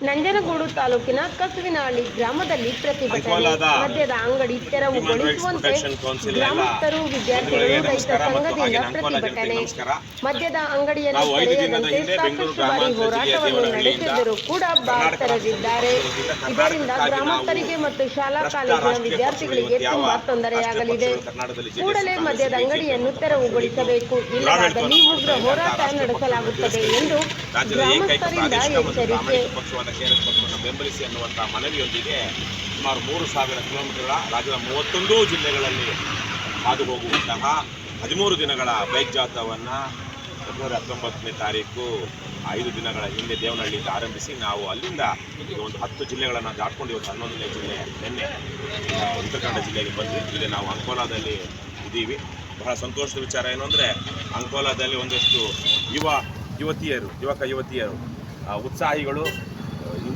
ನಂಜನಗೂಡು ತಾಲೂಕಿನ ಕಸುವಿನಹಳ್ಳಿ ಗ್ರಾಮದಲ್ಲಿ ಪ್ರತಿಭಟನೆ. ಮದ್ಯದ ಅಂಗಡಿ ತೆರವುಗೊಳಿಸುವಂತೆ ಗ್ರಾಮಸ್ಥರು ವಿದ್ಯಾರ್ಥಿಗಳು ರೈತ ಸಂಘದಿಂದ ಪ್ರತಿಭಟನೆ. ಮದ್ಯದ ಅಂಗಡಿಯನ್ನು ತೆರೆಯದಂತೆ ಸಾಕಷ್ಟು ಬಾರಿ ಹೋರಾಟವನ್ನು ನಡೆಸಿದ್ದರೂ ಕೂಡ ಬಾರ್ ಕರ್ನಾಟಕಕ್ಕಾಗಿ ಇದರಿಂದ ಗ್ರಾಮಸ್ಥರಿಗೆ ಮತ್ತು ಶಾಲಾ ಕಾಲೇಜಿನ ವಿದ್ಯಾರ್ಥಿಗಳಿಗೆ ತುಂಬಾ ತೊಂದರೆಯಾಗಲಿದೆ. ಕೂಡಲೇ ಮದ್ಯದ ಅಂಗಡಿಯನ್ನು ತೆರವುಗೊಳಿಸಬೇಕು ಇಲ್ಲವಾದಲ್ಲಿ ಉಗ್ರ ಹೋರಾಟ ನಡೆಸಲಾಗುತ್ತದೆ ಎಂದು ಗ್ರಾಮಸ್ಥರಿಂದ ಎಚ್ಚರಿಕೆ ಕೆಆರ್ಎಸ್ ಪಕ್ಷವನ್ನು ಬೆಂಬಲಿಸಿ ಅನ್ನುವಂಥ ಮನವಿಯೊಂದಿಗೆ ಸುಮಾರು ಮೂರು ಸಾವಿರ ಕಿಲೋಮೀಟರ್ಗಳ, ರಾಜ್ಯದ ಮೂವತ್ತೊಂದು ಜಿಲ್ಲೆಗಳಲ್ಲಿ ಹಾದು ಹೋಗುವಂತಹ ಹದಿಮೂರು ದಿನಗಳ ಬೈಕ್ ಜಾಥಾವನ್ನು ಫೆಬ್ರವರಿ ಹತ್ತೊಂಬತ್ತನೇ ತಾರೀಕು, ಐದು ದಿನಗಳ ಹಿಂದೆ ದೇವನಹಳ್ಳಿಯಿಂದ ಆರಂಭಿಸಿ ನಾವು ಅಲ್ಲಿಂದ ಒಂದು ಹತ್ತು ಜಿಲ್ಲೆಗಳನ್ನು ದಾಟ್ಕೊಂಡು ಇವತ್ತು ಹನ್ನೊಂದನೇ ಜಿಲ್ಲೆ, ನಿನ್ನೆ ಉತ್ತರ ಕನ್ನಡ ಜಿಲ್ಲೆಗೆ ಬಂದ್ವಿ. ಈಗ ನಾವು ಅಂಕೋಲಾದಲ್ಲಿ ಇದ್ದೀವಿ. ಬಹಳ ಸಂತೋಷದ ವಿಚಾರ ಏನು ಅಂದರೆ, ಅಂಕೋಲಾದಲ್ಲಿ ಒಂದಷ್ಟು ಯುವ, ಯುವತಿಯರು, ಯುವಕ, ಯುವತಿಯರು ಉತ್ಸಾಹಿಗಳು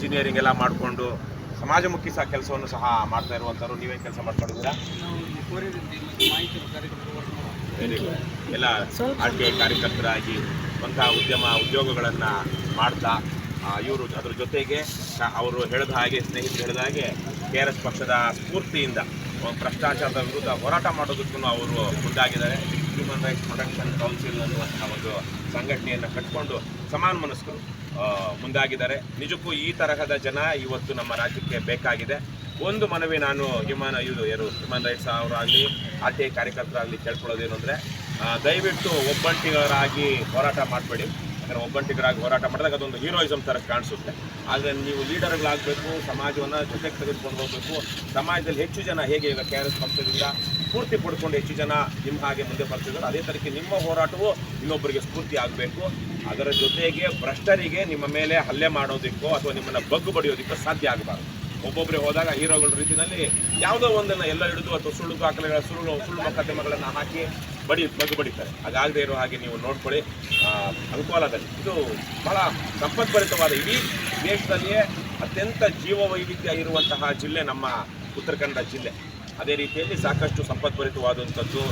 ಇಂಜಿನಿಯರಿಂಗ್ ಎಲ್ಲ ಮಾಡಿಕೊಂಡು ಸಮಾಜಮುಖಿ ಸಹ ಕೆಲಸವನ್ನು ಸಹ ಮಾಡ್ತಾ ಇರುವಂಥವ್ರು ನೀವೇನು ಕೆಲಸ ಮಾಡ್ಕೊಂಡಿದ್ದೀರಾ? ಎಲ್ಲ ಆರ್ ಟಿ ಕಾರ್ಯಕರ್ತರಾಗಿ ಸ್ವಂತ ಉದ್ಯಮ ಉದ್ಯೋಗಗಳನ್ನು ಮಾಡ್ತಾ ಇವರು ಅದರ ಜೊತೆಗೆ ಅವರು ಹೇಳಿದ ಹಾಗೆ, ಸ್ನೇಹಿತರು ಹೇಳಿದ ಹಾಗೆ ಕೆ ಆರ್ ಎಸ್ ಪಕ್ಷದ ಸ್ಫೂರ್ತಿಯಿಂದ ಭ್ರಷ್ಟಾಚಾರದ ವಿರುದ್ಧ ಹೋರಾಟ ಮಾಡೋದಕ್ಕೂ ಅವರು ಮುಂದಾಗಿದ್ದಾರೆ. ಹ್ಯೂಮನ್ ರೈಟ್ಸ್ ಪ್ರೊಟೆಕ್ಷನ್ ಕೌನ್ಸಿಲ್ ಅನ್ನುವಂಥ ಒಂದು ಸಂಘಟನೆಯನ್ನು ಕಟ್ಕೊಂಡು ಸಮಾನ ಮನಸ್ಕರು ಮುಂದಾಗಿದ್ದಾರೆ. ನಿಜಕ್ಕೂ ಈ ತರಹದ ಜನ ಇವತ್ತು ನಮ್ಮ ರಾಜ್ಯಕ್ಕೆ ಬೇಕಾಗಿದೆ. ಒಂದು ಮನವಿ ನಾನು ಹ್ಯೂಮನ್ ಇದು ಏನು ಹ್ಯೂಮನ್ ರೈಟ್ಸ್ ಅವರಾಗಲಿ ಆರ್ ಟಿ ಐ ಕಾರ್ಯಕರ್ತರಾಗಲಿ ಕೇಳ್ಕೊಳ್ಳೋದೇನು ಅಂದರೆ ದಯವಿಟ್ಟು ಒಬ್ಬಂಟಿಗರಾಗಿ ಹೋರಾಟ ಮಾಡಬೇಡಿ. ಯಾಕಂದರೆ ಒಬ್ಬಂಟಿಗರಾಗಿ ಹೋರಾಟ ಮಾಡಿದಾಗ ಅದೊಂದು ಹೀರೋಯಿಸಮ್ ಥರ ಕಾಣಿಸುತ್ತೆ. ಆದರೆ ನೀವು ಲೀಡರ್ಗಳಾಗಬೇಕು, ಸಮಾಜವನ್ನು ಜೊತೆಗೆ ತೆಗೆದುಕೊಂಡು ಹೋಗಬೇಕು. ಸಮಾಜದಲ್ಲಿ ಹೆಚ್ಚು ಜನ ಹೇಗೆ ಈಗ ಕೆ ಆರ್ ಎಸ್ ಪಕ್ಷದಿಂದ ಸ್ಫೂರ್ತಿ ಪಡ್ಕೊಂಡು ಹೆಚ್ಚು ಜನ ನಿಮ್ಮ ಹಾಗೆ ಮುಂದೆ ಬರ್ತಿದ್ದಾರೆ. ಅದೇ ತರಕ್ಕೆ ನಿಮ್ಮ ಹೋರಾಟವು ಇನ್ನೊಬ್ಬರಿಗೆ ಸ್ಫೂರ್ತಿ ಆಗಬೇಕು. ಅದರ ಜೊತೆಗೆ ಭ್ರಷ್ಟರಿಗೆ ನಿಮ್ಮ ಮೇಲೆ ಹಲ್ಲೆ ಮಾಡೋದಕ್ಕೋ ಅಥವಾ ನಿಮ್ಮನ್ನು ಬಗ್ಗು ಬಡಿಯೋದಕ್ಕೋ ಸಾಧ್ಯ ಆಗಬಾರ್ದು. ಒಬ್ಬೊಬ್ಬರೇ ಹೋದಾಗ ಹೀರೋಗಳ ರೀತಿಯಲ್ಲಿ ಯಾವುದೋ ಒಂದನ್ನು ಎಲ್ಲ ಹಿಡಿದು ಅಥವಾ ಸುಳ್ಳು ದಾಖಲೆಗಳ, ಸುಳ್ಳು ಸುಳ್ಳು ಮೊಕದ್ದಮಗಳನ್ನು ಹಾಕಿ ಬಡಿ, ಬಗ್ಗು ಬಡಿತಾರೆ. ಅದಾಗದೇ ಇರೋ ಹಾಗೆ ನೀವು ನೋಡ್ಕೊಳ್ಳಿ. ಅಂಕೋಲದಲ್ಲಿ ಇದು ಬಹಳ ಸಂಪದ್ಭರಿತವಾದ ಇಡೀ ದೇಶದಲ್ಲಿಯೇ ಅತ್ಯಂತ ಜೀವ ವೈವಿಧ್ಯ ಇರುವಂತಹ ಜಿಲ್ಲೆ ನಮ್ಮ ಉತ್ತರ ಕನ್ನಡ ಜಿಲ್ಲೆ. ಅದೇ ರೀತಿಯಲ್ಲಿ ಸಾಕಷ್ಟು ಸಂಪದ್ಭರಿತವಾದಂಥದ್ದು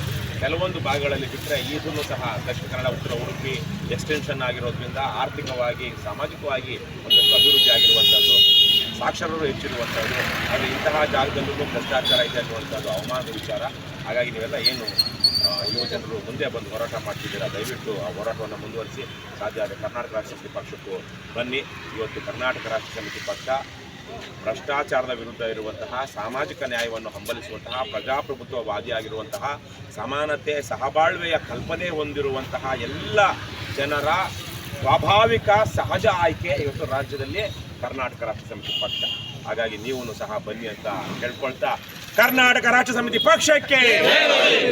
ಕೆಲವೊಂದು ಭಾಗಗಳಲ್ಲಿ ಬಿಟ್ಟರೆ ಇದನ್ನು ಸಹ ದಕ್ಷಿಣ ಕನ್ನಡ ಉತ್ತರ ಉಡುಪಿ ಎಕ್ಸ್ಟೆನ್ಷನ್ ಆಗಿರೋದ್ರಿಂದ ಆರ್ಥಿಕವಾಗಿ, ಸಾಮಾಜಿಕವಾಗಿ ಒಂದಷ್ಟು ಅಭಿವೃದ್ಧಿ ಆಗಿರುವಂಥದ್ದು, ಸಾಕ್ಷರರು ಹೆಚ್ಚಿರುವಂಥದ್ದು, ಆದರೆ ಇಂತಹ ಜಾಗದಲ್ಲೂ ಭ್ರಷ್ಟಾಚಾರ ಇದೆ ಅನ್ನುವಂಥದ್ದು ಅವಮಾನದ ವಿಚಾರ. ಹಾಗಾಗಿ ನೀವೆಲ್ಲ ಏನು ಯುವಜನರು ಯುವ ಜನರು ಮುಂದೆ ಬಂದು ಹೋರಾಟ ಮಾಡ್ತಿದ್ದೀರಾ? ದಯವಿಟ್ಟು ಆ ಹೋರಾಟವನ್ನು ಮುಂದುವರಿಸಿ. ಸಾಧ್ಯ ಆದರೆ ಕರ್ನಾಟಕ ರಾಷ್ಟ್ರ ಸಮಿತಿ ಪಕ್ಷಕ್ಕೂ ಬನ್ನಿ. ಇವತ್ತು ಕರ್ನಾಟಕ ರಾಷ್ಟ್ರ ಸಮಿತಿ ಪಕ್ಷ ಭ್ರಷ್ಟಾಚಾರದ ವಿರುದ್ಧ ಇರುವಂತಹ ಸಾಮಾಜಿಕ ನ್ಯಾಯವನ್ನು ಹಂಬಲಿಸುವಂತಹ, ಪ್ರಜಾಪ್ರಭುತ್ವವಾದಿಯಾಗಿರುವಂತಹ, ಸಮಾನತೆ, ಸಹಬಾಳ್ವೆಯ ಕಲ್ಪನೆ ಹೊಂದಿರುವಂತಹ ಎಲ್ಲ ಜನರ ಸ್ವಾಭಾವಿಕ ಸಹಜ ಆಯ್ಕೆ ಇವತ್ತು ರಾಜ್ಯದಲ್ಲಿ ಕರ್ನಾಟಕ ರಾಷ್ಟ್ರ ಸಮಿತಿ ಪಕ್ಷ. ಹಾಗಾಗಿ ನೀವು ಸಹ ಬನ್ನಿ ಅಂತ ಕೇಳ್ಕೊಳ್ತಾ ಕರ್ನಾಟಕ ರಾಷ್ಟ್ರ ಸಮಿತಿ ಪಕ್ಷಕ್ಕೆ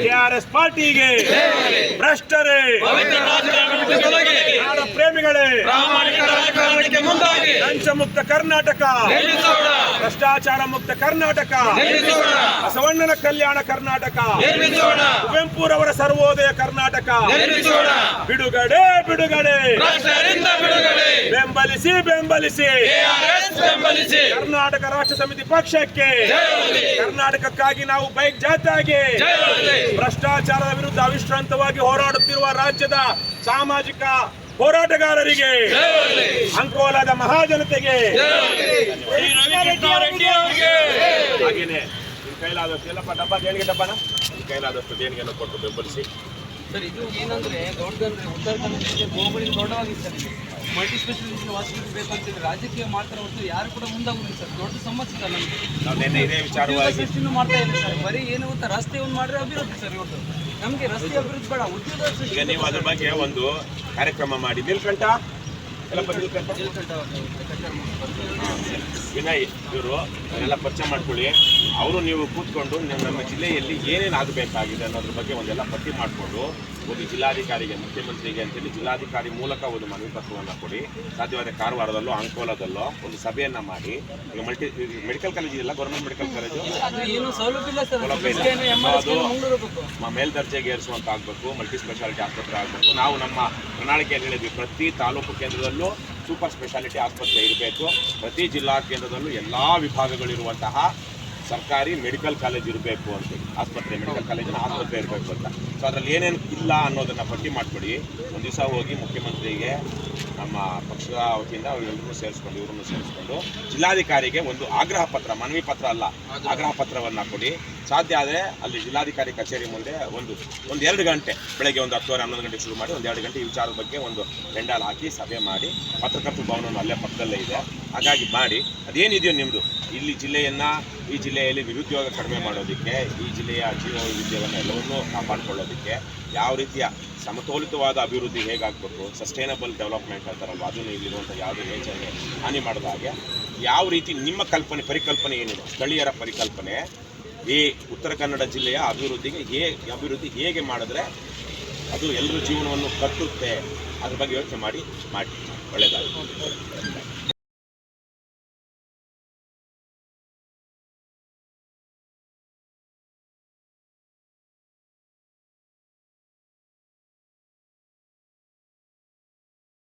ಕೆಆರ್ಎಸ್ ಪಾರ್ಟಿಗೆ ಭ್ರಷ್ಟರೇ ಪ್ರೇಮಿಗಳೇ ಲಂಚ ಮುಕ್ತ ಕರ್ನಾಟಕ. ಭ್ರಷ್ಟಾಚಾರ ಮುಕ್ತ ಕರ್ನಾಟಕ. ಬಸವಣ್ಣನ ಕಲ್ಯಾಣ ಕರ್ನಾಟಕ. ಕುವೆಂಪುರವರ ಸರ್ವೋದಯ ಕರ್ನಾಟಕ. ಬಿಡುಗಡೆ ಬಿಡುಗಡೆ. ಬೆಂಬಲಿಸಿ ಬೆಂಬಲಿಸಿ. ಕರ್ನಾಟಕ ರಾಷ್ಟ್ರ ಸಮಿತಿ ಪಕ್ಷಕ್ಕೆ. ಕರ್ನಾಟಕಕ್ಕಾಗಿ ನಾವು ಬೈಕ್ ಜಾಥಾಗೆ. ಭ್ರಷ್ಟಾಚಾರದ ವಿರುದ್ಧ ಅವಿಶ್ರಾಂತವಾಗಿ ಹೋರಾಡುತ್ತಿರುವ ರಾಜ್ಯದ ಸಾಮಾಜಿಕ ಹೋರಾಟಗಾರರಿಗೆ ಅಂಕೋಲಾದ ಮಹಾಜನತೆಗೆ. ಹಾಗೇನೆ ಕೈಲಾದಷ್ಟು ಎಲ್ಲಪ್ಪ ಡಬ್ಬ ದೇಣಿಗೆ ಡಬ್ಬನ ಕೈಲಾದಷ್ಟು ದೇಣಿಗೆಯನ್ನು ಕೊಟ್ಟು ಬೆಂಬಲಿಸಿ. ಸರ್ ಇದು ಏನಂದ್ರೆ ದೊಡ್ಡದಂದ್ರೆ ಉತ್ತರ ಕನ್ನಡ ಹೋಬಳಿ ದೊಡ್ಡವಾಗಿ ಸರ್ ಮಲ್ಟಿ ಸ್ಪೆಷಲಿಸ್ಟ್ ಹಾಸ್ಪಿಟಲ್ ಬೇಕಂತಿದ್ರೆ ರಾಜಕೀಯ ಮಾತ್ರ ಹೊರತು ಯಾರು ಕೂಡ ಮುಂದಾಗುದಿಲ್ಲ ಸರ್. ದೊಡ್ಡ ಸಮಸ್ಯೆ ಸರ್ ನಮಗೆ ನಾವು ನಿನ್ನೆ ಇದೇ ವಿಚಾರವಾಗಿ ಸೃಷ್ಟಿನೂ ಮಾಡ್ತಾ ಇಲ್ಲ ಸರ್. ಬರೀ ಏನು ಗೊತ್ತಾ ರಸ್ತೆ ಒಂದು ಮಾಡ್ರೆ ಅಭಿವೃದ್ಧಿ ಸರ್ ಇವತ್ತು. ನಮಗೆ ರಸ್ತೆ ಅಭಿವೃದ್ಧಿ ಬೇಡ ಉದ್ಯೋಗ ಸೃಷ್ಟಿ ನೀವು ಅದ್ರ ಬಗ್ಗೆ ಒಂದು ಕಾರ್ಯಕ್ರಮ ಮಾಡಿ. ನಿಲ್ಕಂಠ? ವಿನಯ್ ಇವರು ಎಲ್ಲ ಪರಿಚಯ ಮಾಡ್ಕೊಳ್ಳಿ. ಅವರು ನೀವು ಕೂತ್ಕೊಂಡು ನಮ್ಮ ಜಿಲ್ಲೆಯಲ್ಲಿ ಏನೇನು ಆಗಬೇಕಾಗಿದೆ ಅನ್ನೋದ್ರ ಬಗ್ಗೆ ಒಂದೆಲ್ಲ ಪಟ್ಟಿ ಮಾಡಿಕೊಂಡು ಒಂದು ಜಿಲ್ಲಾಧಿಕಾರಿಗೆ ಮುಖ್ಯಮಂತ್ರಿಗೆ ಅಂತೇಳಿ ಜಿಲ್ಲಾಧಿಕಾರಿ ಮೂಲಕ ಒಂದು ಮನವಿ ಪತ್ರವನ್ನು ಕೊಡಿ. ಸಾಧ್ಯವಾದ ಕಾರವಾರದಲ್ಲೋ ಅಂಕೋಲದಲ್ಲೋ ಒಂದು ಸಭೆಯನ್ನು ಮಾಡಿ. ಈಗ ಮಲ್ಟಿ ಮೆಡಿಕಲ್ ಕಾಲೇಜ್ ಇದೆಯಲ್ಲ ಗೌರ್ಮೆಂಟ್ ಮೆಡಿಕಲ್ ಕಾಲೇಜು ಸೌಲಭ್ಯ ಮೇಲ್ದರ್ಜೆಗೆ ಏರಿಸುವಂತ ಆಗಬೇಕು ಮಲ್ಟಿ ಸ್ಪೆಷಾಲಿಟಿ ಆಸ್ಪತ್ರೆ ಆಗಬೇಕು. ನಾವು ನಮ್ಮ ಪ್ರಣಾಳಿಕೆಯಲ್ಲಿ ಹೇಳಿದ್ವಿ ಪ್ರತಿ ತಾಲೂಕು ಕೇಂದ್ರದಲ್ಲೂ ಸೂಪರ್ ಸ್ಪೆಷಾಲಿಟಿ ಆಸ್ಪತ್ರೆ ಇರಬೇಕು. ಪ್ರತಿ ಜಿಲ್ಲಾ ಕೇಂದ್ರದಲ್ಲೂ ಎಲ್ಲ ವಿಭಾಗಗಳಿರುವಂತಹ ಸರ್ಕಾರಿ ಮೆಡಿಕಲ್ ಕಾಲೇಜ್ ಇರಬೇಕು ಅಂತ ಆಸ್ಪತ್ರೆ ಮೆಡಿಕಲ್ ಕಾಲೇಜಿನ ಆಸ್ಪತ್ರೆ ಇರಬೇಕು ಅಂತ. ಸೊ ಅದರಲ್ಲಿ ಏನೇನು ಇಲ್ಲ ಅನ್ನೋದನ್ನು ಪಟ್ಟಿ ಮಾಡಿಕೊಡಿ. ಒಂದು ದಿವಸ ಹೋಗಿ ಮುಖ್ಯಮಂತ್ರಿಗೆ ನಮ್ಮ ಪಕ್ಷದ ವತಿಯಿಂದ ಅವರೆಲ್ಲರೂ ಸೇರಿಸ್ಕೊಂಡು ಇವರನ್ನು ಸೇರಿಸ್ಕೊಂಡು ಜಿಲ್ಲಾಧಿಕಾರಿಗೆ ಒಂದು ಆಗ್ರಹ ಪತ್ರ ಮನವಿ ಪತ್ರ ಅಲ್ಲ ಆಗ್ರಹ ಪತ್ರವನ್ನು ಕೊಡಿ. ಸಾಧ್ಯ ಆದರೆ ಅಲ್ಲಿ ಜಿಲ್ಲಾಧಿಕಾರಿ ಕಚೇರಿ ಮುಂದೆ ಒಂದು ಒಂದು ಎರಡು ಗಂಟೆ, ಬೆಳಗ್ಗೆ ಒಂದು ಹತ್ತುವರೆ, ಹನ್ನೊಂದು ಗಂಟೆ ಶುರು ಮಾಡಿ ಒಂದು ಎರಡು ಗಂಟೆ ಈ ವಿಚಾರದ ಬಗ್ಗೆ ಒಂದು ಪೆಂಡಾಲ್ ಹಾಕಿ ಸಭೆ ಮಾಡಿ ಪತ್ರಕರ್ತೃ ಭವನವನ್ನು ಅಲ್ಲೇ ಪಕ್ಕದಲ್ಲೇ ಇದೆ. ಹಾಗಾಗಿ ಮಾಡಿ, ಅದೇನಿದೆಯೋ ನಿಮ್ಮದು ಇಲ್ಲಿ ಜಿಲ್ಲೆಯನ್ನು, ಈ ಜಿಲ್ಲೆಯಲ್ಲಿ ನಿರುದ್ಯೋಗ ಕಡಿಮೆ ಮಾಡೋದಕ್ಕೆ, ಈ ಜಿಲ್ಲೆಯ ಜೀವ ವೈವಿಧ್ಯವನ್ನು ಎಲ್ಲವನ್ನೂ ಕಾಪಾಡಿಕೊಳ್ಳೋದಕ್ಕೆ ಯಾವ ರೀತಿಯ ಸಮತೋಲಿತವಾದ ಅಭಿವೃದ್ಧಿ ಹೇಗಾಗಬೇಕು ಸಸ್ಟೈನಬಲ್ ಡೆವಲಪ್ಮೆಂಟ್ ಅಂತಾರಲ್ವ ಅದನ್ನು ಇಲ್ಲಿರುವಂಥ ಯಾವುದೇ ನೇಚರ್ಗೆ ಹಾನಿ ಮಾಡದ ಹಾಗೆ, ಯಾವ ರೀತಿ ನಿಮ್ಮ ಕಲ್ಪನೆ, ಪರಿಕಲ್ಪನೆ ಏನಿದೆ, ಸ್ಥಳೀಯರ ಪರಿಕಲ್ಪನೆ ಈ ಉತ್ತರ ಕನ್ನಡ ಜಿಲ್ಲೆಯ ಅಭಿವೃದ್ಧಿಗೆ ಹೇಗೆ ಅಭಿವೃದ್ಧಿ ಹೇಗೆ ಮಾಡಿದ್ರೆ ಅದು ಎಲ್ಲರ ಜೀವನವನ್ನು ಕಟ್ಟುತ್ತೆ ಅದ್ರ ಬಗ್ಗೆ ಯೋಚನೆ ಮಾಡಿ ಮಾಡಿ. ಒಳ್ಳೆಯದಾಗುತ್ತೆ